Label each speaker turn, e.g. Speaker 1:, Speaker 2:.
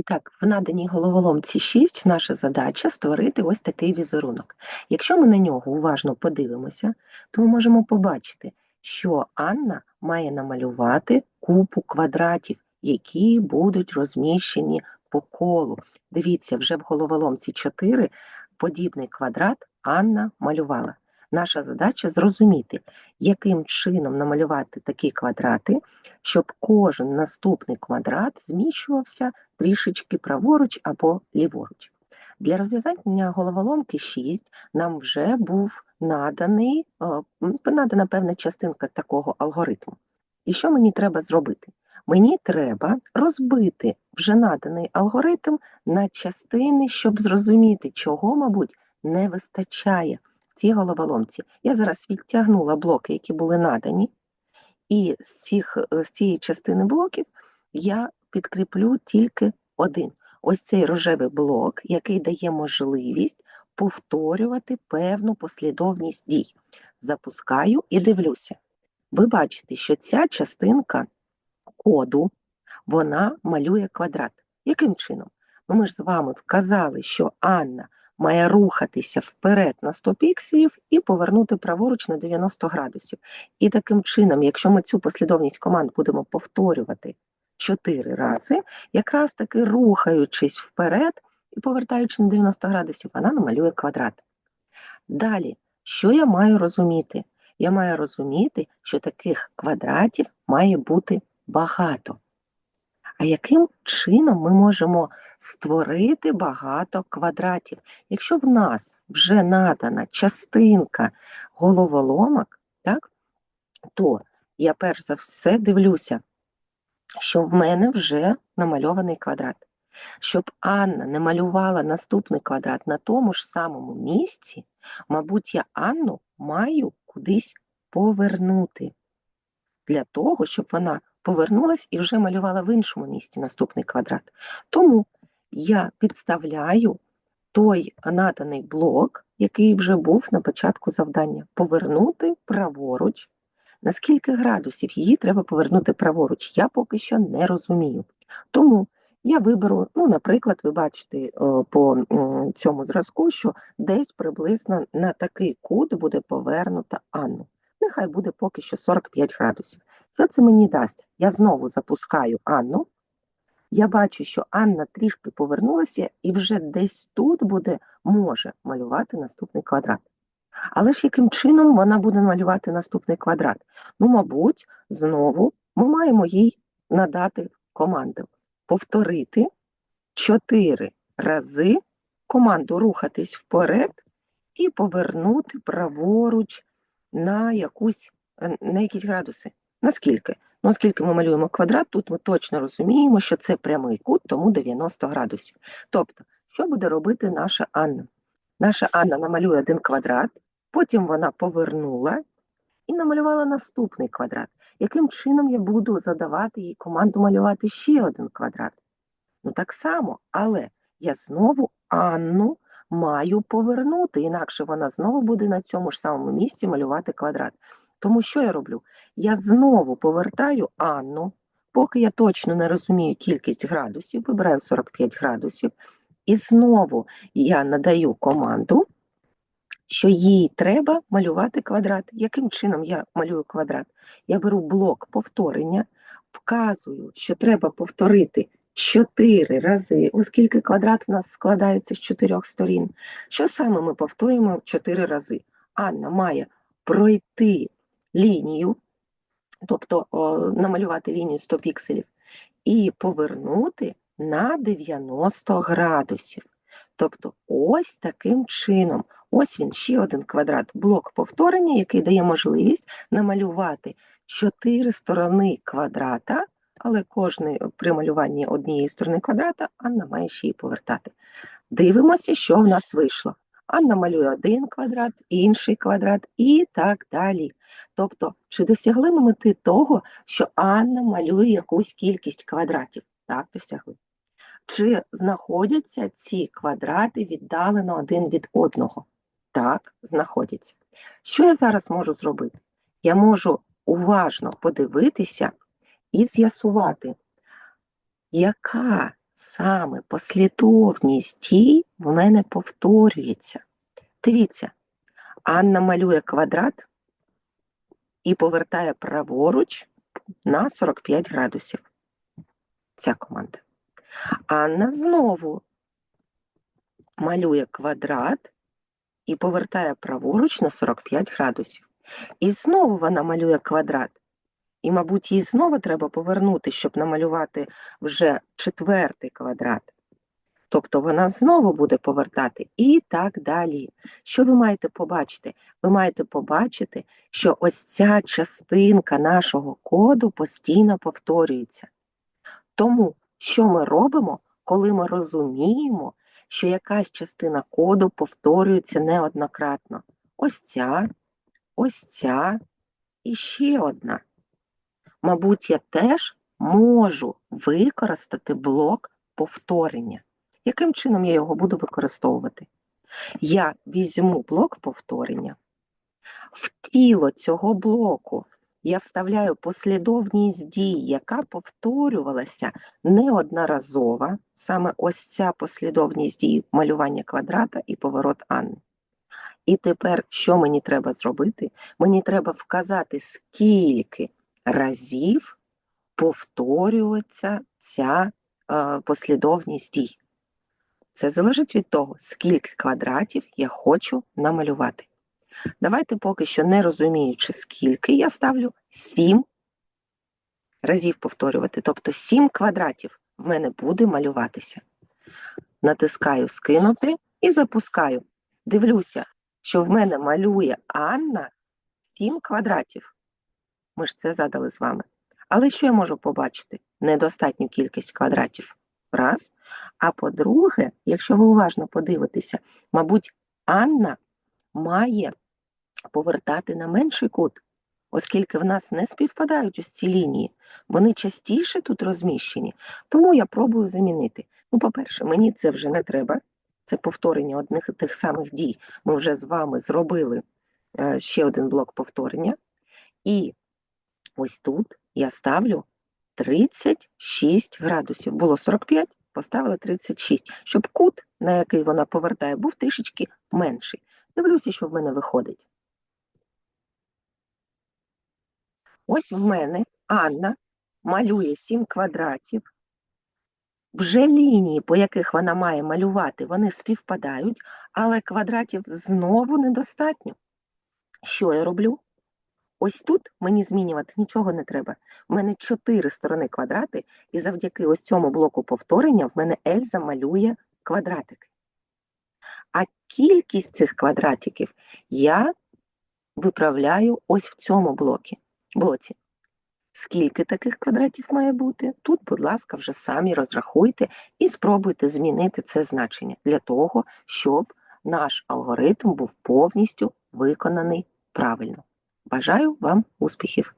Speaker 1: І так, в наданій головоломці 6 наша задача створити ось такий візерунок. Якщо ми на нього уважно подивимося, то ми можемо побачити, що Анна має намалювати купу квадратів, які будуть розміщені по колу. Дивіться, вже в головоломці 4 подібний квадрат Анна малювала. Наша задача зрозуміти, яким чином намалювати такі квадрати, щоб кожен наступний квадрат зміщувався трішечки праворуч або ліворуч. Для розв'язання головоломки 6 нам вже був наданий, е, надана певна частинка такого алгоритму. І що мені треба зробити? Мені треба розбити вже наданий алгоритм на частини, щоб зрозуміти, чого, мабуть, не вистачає цій головоломці. Я зараз відтягнула блоки, які були надані, і з, цих, е, з цієї частини блоків я підкріплю тільки один. Ось цей рожевий блок, який дає можливість повторювати певну послідовність дій. Запускаю і дивлюся. Ви бачите, що ця частинка коду, вона малює квадрат. Яким чином? Ну, ми ж з вами вказали, що Анна має рухатися вперед на 100 пікселів і повернути праворуч на 90 градусів. І таким чином, якщо ми цю послідовність команд будемо повторювати 4 рази, якраз таки рухаючись вперед і повертаючи на 90 градусів, вона намалює квадрат. Далі, що я маю розуміти? Я маю розуміти, що таких квадратів має бути багато. А яким чином ми можемо створити багато квадратів? Якщо в нас вже надана частинка головоломок, так, то я перш за все дивлюся, що в мене вже намальований квадрат. Щоб Анна не малювала наступний квадрат на тому ж самому місці, мабуть, я Анну маю кудись повернути для того, щоб вона повернулась і вже малювала в іншому місці наступний квадрат. Тому я підставляю той наданий блок, який вже був на початку завдання, повернути праворуч. На скільки градусів її треба повернути праворуч, я поки що не розумію. Тому я виберу, ну, наприклад, ви бачите е, по цьому зразку, що десь приблизно на такий кут буде повернута Анну. Нехай буде поки що 45 градусів. Що це мені дасть? Я знову запускаю Анну. Я бачу, що Анна трішки повернулася і вже десь тут буде, може малювати наступний квадрат. Але ж яким чином вона буде малювати наступний квадрат? Ну, мабуть, знову ми маємо їй надати команду повторити чотири рази команду рухатись вперед і повернути праворуч на якусь е, на якісь градуси. Наскільки? Ну, оскільки ми малюємо квадрат, тут ми точно розуміємо, що це прямий кут, тому 90 градусів. Тобто, що буде робити наша Анна? Наша Анна намалює один квадрат, потім вона повернула і намалювала наступний квадрат. Яким чином я буду задавати їй команду малювати ще один квадрат? Ну так само, але я знову Анну маю повернути, інакше вона знову буде на цьому ж самому місці малювати квадрат. Тому що я роблю? Я знову повертаю Анну, поки я точно не розумію кількість градусів, вибираю 45 градусів, і знову я надаю команду, що їй треба малювати квадрат. Яким чином я малюю квадрат? Я беру блок повторення, вказую, що треба повторити 4 рази, оскільки квадрат в нас складається з чотирьох сторін. Що саме ми повторюємо 4 рази? Анна має пройти лінію, тобто о, намалювати лінію 100 пікселів, і повернути на 90 градусів. Тобто, ось таким чином, ось він ще один квадрат, блок повторення, який дає можливість намалювати чотири сторони квадрата, але кожне при малюванні однієї сторони квадрата Анна має ще й повертати. Дивимося, що в нас вийшло. Анна малює один квадрат, інший квадрат і так далі. Тобто, чи досягли ми мети того, що Анна малює якусь кількість квадратів? Так, досягли. Чи знаходяться ці квадрати віддалено один від одного? Так, знаходяться. Що я зараз можу зробити? Я можу уважно подивитися і з'ясувати, яка саме послідовність дій в мене повторюється. Дивіться, Анна малює квадрат і повертає праворуч на 45 градусів. Ця команда. Анна знову малює квадрат і повертає праворуч на 45 градусів. І знову вона малює квадрат. І, мабуть, їй знову треба повернути, щоб намалювати вже четвертий квадрат. Тобто вона знову буде повертати і так далі. Що ви маєте побачити? Ви маєте побачити, що ось ця частинка нашого коду постійно повторюється. Тому, що ми робимо, коли ми розуміємо, що якась частина коду повторюється неоднократно? Ось ця, ось ця і ще одна. Мабуть, я теж можу використати блок повторення. Яким чином я його буду використовувати? Я візьму блок повторення, в тіло цього блоку я вставляю послідовність дій, яка повторювалася неодноразово, саме ось ця послідовність дій малювання квадрата і поворот Анни. І тепер, що мені треба зробити? Мені треба вказати, скільки разів повторюється ця е, послідовність дій. Це залежить від того, скільки квадратів я хочу намалювати. Давайте поки що не розуміючи, скільки, я ставлю 7 разів повторювати. Тобто 7 квадратів в мене буде малюватися. Натискаю скинути і запускаю. Дивлюся, що в мене малює Анна 7 квадратів. Ми ж це задали з вами. Але що я можу побачити? Недостатню кількість квадратів. Раз. А по-друге, якщо ви уважно подивитеся, мабуть, Анна має повертати на менший кут, оскільки в нас не співпадають ось ці лінії, вони частіше тут розміщені, тому я пробую замінити. Ну, по-перше, мені це вже не треба, це повторення одних і тих самих дій. Ми вже з вами зробили е, ще один блок повторення. І ось тут я ставлю 36 градусів. Було 45, поставила 36, щоб кут, на який вона повертає, був трішечки менший. Дивлюся, що в мене виходить. Ось в мене Анна малює 7 квадратів. Вже лінії, по яких вона має малювати, вони співпадають, але квадратів знову недостатньо. Що я роблю? Ось тут мені змінювати нічого не треба. У мене 4 сторони квадрати, і завдяки ось цьому блоку повторення в мене Ельза малює квадратики. А кількість цих квадратиків я виправляю ось в цьому блокі, блоці. Скільки таких квадратів має бути? Тут, будь ласка, вже самі розрахуйте і спробуйте змінити це значення для того, щоб наш алгоритм був повністю виконаний правильно. Бажаю вам успіхів!